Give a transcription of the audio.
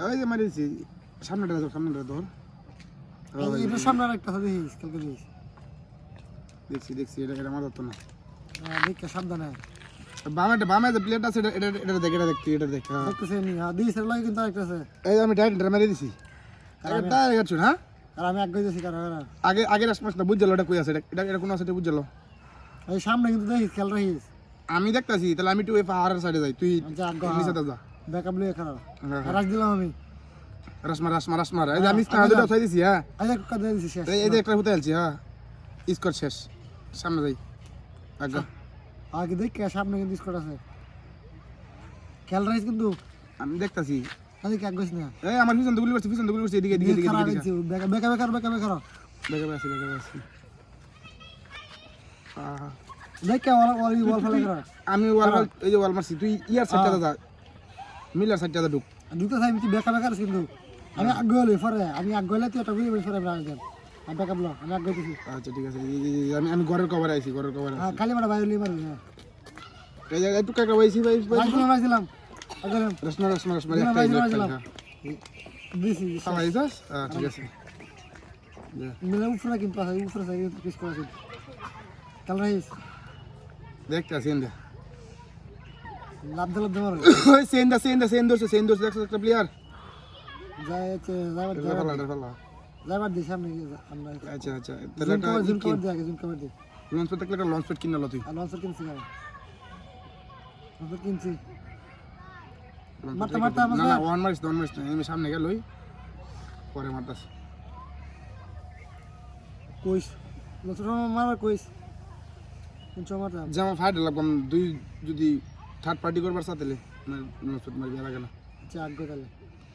ওই যে মারিছি সামনেটা ধর সামনেটা ধর। এটা সামনে একটা হবে দিস কালকে দিস। দেখছি দেখছি এটা না। দেখে সাবধানে। বামে বামে যে প্লেট আছে এটা এটা এটা দেখ এটা দেখছি এটা দেখ হ্যাঁ। দেখতেছে নি হ্যাঁ দিস এর লাগে কিন্তু আরেকটা আছে। এই আমি ডাইরেক্ট মেরে দিছি। হ্যাঁ? আর আমি এক কারণ আগে আগে রাসমাস না বুঝলো এটা কই আছে এটা এটা- কোন আছে এটা বুঝলো। এই সামনে কিন্তু দেখিস রাখিস। আমি দেখতাছি তাহলে আমি একটু ওই পাহাড়ের সাইডে যাই তুই নিচে যা। ব্যাকআপ লিয়ে খারাপ। হ্যাঁ, রাখ দিলাম আমি। রাসমা রাসমা রাসমা এই যে আমি স্নান দুটো উঠাই দিছি হ্যাঁ? এক কথা দিয়েছি শেষ। এই যে একটা হুতে আলছি হ্যাঁ। স্কোর শেষ। সামনে যাই। আগে। আগে দেখ সামনে কিন্তু স্কট আছে। খেয়াল রাখিস কিন্তু। আমি দেখতাছি। আমি কি আগে না? এই আমার পিছন গুলি করছি পিছন গুলি করছি এদিকে এদিকে এদিকে এদিকে। হয়েছে। বেকা বেকা বেকার বেকা বেকার। দেখে আসি দেখে কে ওয়াল ওয়াল ফেলে করা। আমি ওয়াল এই যে ওয়াল মারছি তুই ইয়ার সাইডটা যা। মিলার সাইডটা ঢুক। দুটো সাইড তুই বেকা বেকার কিন্তু। আমি আগে হলে পরে আমি আগে হলে তুই একটা বুঝে বলি পরে আমি বেকআপ লো আমি আগে দিছি আচ্ছা ঠিক আছে। আমি আমি ঘরের কভারে আইছি ঘরের কভারে হ্যাঁ খালি মারা বাইরে লিয়ে মারবি হ্যাঁ। এই যে একটু কাকা বাইছি ভাই রাখছিলাম রাখছিলাম আগে রসনা রসনা রসনা একটা দিলাম। হ্যাঁ। দিছি দিছস হ্যাঁ ঠিক আছে। মিলে উপরে কিন্তু উপরে সাইড পিস করা আছে রাখিস দেখতে সেন্দা লাভ ওই সেন্দা সেন্দা দেখছ একটা প্লেয়ার যাবার যাবার আমরা আচ্ছা আচ্ছা তাহলে একটা জুম কভার দিয়ে আগে জুম কভার দিয়ে লঞ্চ পেট থাকলে একটা লঞ্চ পেট কিনালো তুই। আর লঞ্চার কিনছি মারতে মারতে। না না ওয়ান মারিস মারিস আমি সামনে গেল ওই। পরে মারতাস কইস লঞ্চার মারবার কইস। কোন সময় মারতাম যেমন ফাইট লাগলাম দুই যদি থার্ড পার্টি করবার সাথে পেট মারবি লাগে না। আচ্ছা আগে তাহলে।